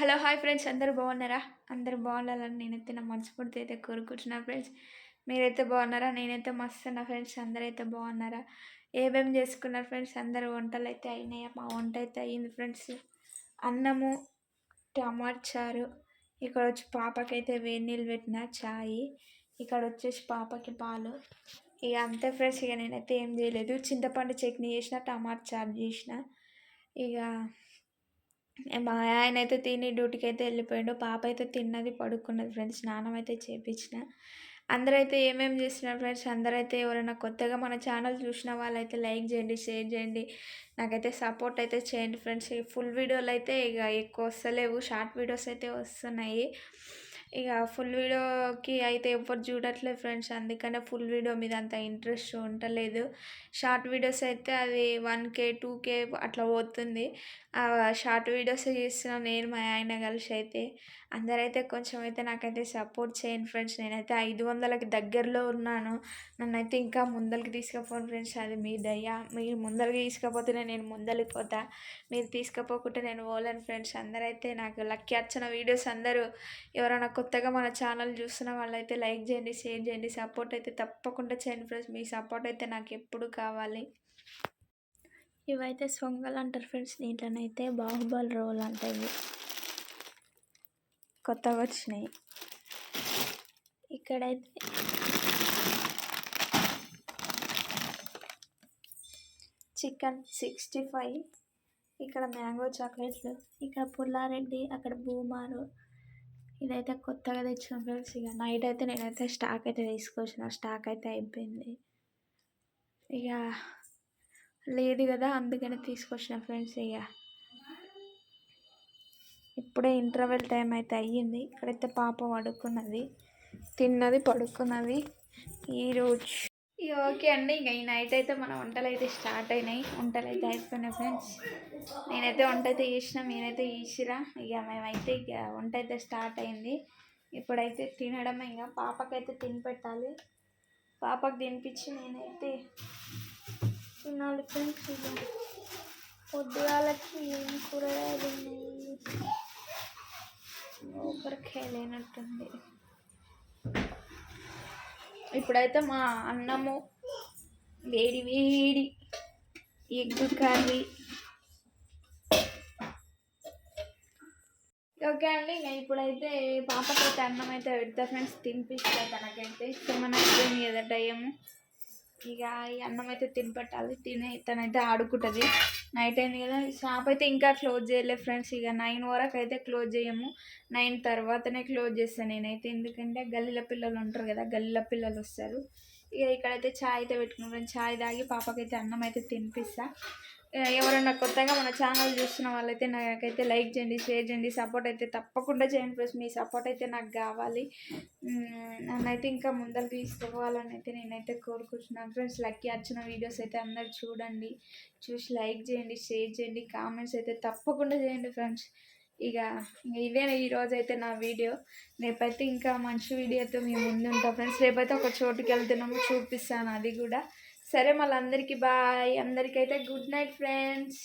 Hello hi friends. అందరూ బాగున్నారా? అందరూ బాగుండాలని నేనైతే నా మనస్ఫూర్తి అయితే కోరుకుంటున్నా ఫ్రెండ్స్. మీరైతే బాగున్నారా? నేనైతే మస్తు నా ఫ్రెండ్స్. అందరైతే బాగున్నారా? ఏమేం చేసుకున్నారు ఫ్రెండ్స్? అందరు వంటలు అయితే అయినాయా? మా వంట అయితే అయ్యింది ఫ్రెండ్స్. అన్నము టమాటా చారు ఇక్కడ వచ్చి పాపకైతే వేడి నీళ్ళు పెట్టిన చాయ్ ఇక్కడ వచ్చేసి పాపకి పాలు. ఇక అంతే ఫ్రెండ్స్ ఇక నేనైతే ఏం చేయలేదు. చింతపండు చట్నీ చేసిన టమాటా చారు చేసిన. ఇక మా ఆయన అయితే తిని డ్యూటీకి అయితే వెళ్ళిపోయాడు. పాప అయితే తిన్నది పడుకున్నది ఫ్రెండ్స్. స్నానం అయితే చేయించిన అందరైతే ఏమేమి చేస్తున్నారు ఫ్రెండ్స్? అందరైతే ఎవరైనా కొత్తగా మన ఛానల్ చూసిన వాళ్ళైతే లైక్ చేయండి షేర్ చేయండి. నాకైతే సపోర్ట్ అయితే చేయండి ఫ్రెండ్స్. ఫుల్ వీడియోలు అయితే ఇక ఎక్కువ వస్తలేవు. షార్ట్ వీడియోస్ అయితే వస్తున్నాయి. ఇక ఫుల్ వీడియోకి అయితే ఎవ్వరు చూడట్లేదు ఫ్రెండ్స్ అందుకనే ఫుల్ వీడియో మీద అంత ఇంట్రెస్ట్ ఉండలేదు. షార్ట్ వీడియోస్ అయితే అది వన్ కే టూ కే అట్లా పోతుంది. షార్ట్ వీడియోస్ చేస్తున్నాను నేను మా ఆయన కలిసి అయితే. అందరైతే కొంచెం అయితే నాకైతే సపోర్ట్ చేయండి ఫ్రెండ్స్ నేనైతే ఐదు వందలకి దగ్గరలో ఉన్నాను. నన్నైతే ఇంకా ముందరికి తీసుకుపోను ఫ్రెండ్స్ అది మీ దయ. మీరు ముందరికి తీసుకపోతేనే నేను ముందరికి పోతా. మీరు తీసుకపోకుంటే నేను పోలేను ఫ్రెండ్స్ అందరైతే నాకు లక్కీ వచ్చిన వీడియోస్ అందరూ ఎవరైనా కొత్తగా మన ఛానల్ చూస్తున్న వాళ్ళైతే లైక్ చేయండి షేర్ చేయండి. సపోర్ట్ అయితే తప్పకుండా చేయండి ఫ్రెండ్స్. మీ సపోర్ట్ అయితే నాకు ఎప్పుడు కావాలి. ఇవైతే సొంగలు అంటారు ఫ్రెండ్స్. దీంట్లోనైతే బాహుబలి రోల్ అంటాయి కొత్తగా వచ్చినాయి. ఇక్కడైతే చికెన్ సిక్స్టీ ఫైవ్. ఇక్కడ మ్యాంగో చాక్లెట్లు. ఇక్కడ పుల్లారెడ్డి అక్కడ భూమారు. ఇదైతే కొత్తగా తెచ్చిన ఫ్రెండ్స్. ఇక నైట్ అయితే నేనైతే స్టాక్ అయితే తీసుకొచ్చిన. స్టాక్ అయితే అయిపోయింది. ఇక లేదు కదా అందుకని తీసుకొచ్చిన ఫ్రెండ్స్ ఇక. ఇప్పుడే ఇంటర్వెల్ టైం అయితే అయ్యింది. ఇక్కడైతే పాప పడుకున్నది. తిన్నది పడుకున్నది. ఈరోజు ఓకే అండి ఇంకా ఈ నైట్ అయితే మన వంటలు అయితే స్టార్ట్ అయినాయి. వంటలు అయితే అయిపోయినాయి ఫ్రెండ్స్ నేనైతే వంట అయితే చేసిన మీరైతే చేసిరా? ఇక మేమైతే ఇక వంట అయితే స్టార్ట్ అయింది. ఇప్పుడైతే తినడం ఇక పాపకైతే తినిపెట్టాలి పాపకు తినిపించి నేనైతే తినాలి ఫ్రెండ్స్ ఇక పొద్దుగాలకి ఏం కూరగాయలు ఉన్నాయి? ఒకరికి లేనట్టుంది ఇప్పుడైతే మా అన్నము వేడి వేడి ఎగ్ కర్రీ. ఓకే అండి ఇంకా ఇప్పుడైతే పాపకైతే అన్నం అయితే పెడతా. ఫ్రెండ్స్ తినిపిస్తా తనకైతే. ఏమైనా అయిపోయింది కదా టైము ఇక ఈ అన్నం అయితే తినిపెట్టాలి. తినే తనైతే ఆడుకుంటుంది. నైట్ అయింది కదా షాప్ అయితే ఇంకా క్లోజ్ చేయలేదు ఫ్రెండ్స్ ఇక నైన్ వరకు అయితే క్లోజ్ చేయము. నైన్ తర్వాతనే క్లోజ్ చేస్తాను నేనైతే. ఎందుకంటే గల్లీల పిల్లలు ఉంటారు కదా గల్లీల పిల్లలు వస్తారు. ఇక ఇక్కడైతే ఛాయ్ అయితే పెట్టుకున్నాం ఛాయ్ తాగి పాపకైతే అన్నం అయితే తినిపిస్తా ఎవరైనా కొత్తగా మన ఛానల్ చూస్తున్న వాళ్ళైతే నాకైతే లైక్ చేయండి షేర్ చేయండి సపోర్ట్ అయితే తప్పకుండా చేయండి ప్లస్ మీ సపోర్ట్ అయితే నాకు కావాలి. నన్నైతే ఇంకా ముందర తీసుకోవాలని అయితే నేనైతే కోరుకుంటున్నాను ఫ్రెండ్స్. లక్కీ వచ్చిన వీడియోస్ అయితే అందరు చూడండి. చూసి లైక్ చేయండి షేర్ చేయండి కామెంట్స్ అయితే తప్పకుండా చేయండి ఫ్రెండ్స్. ఇక ఇదే ఈరోజు అయితే నా వీడియో. రేపైతే ఇంకా మంచి వీడియోతో మేము ముందు ఉంటాం ఫ్రెండ్స్. రేపైతే ఒక చోటుకి వెళ్తున్నాము చూపిస్తాను అది కూడా. సరే మళ్ళీ అందరికీ బాయ్. అందరికైతే గుడ్ నైట్ ఫ్రెండ్స్.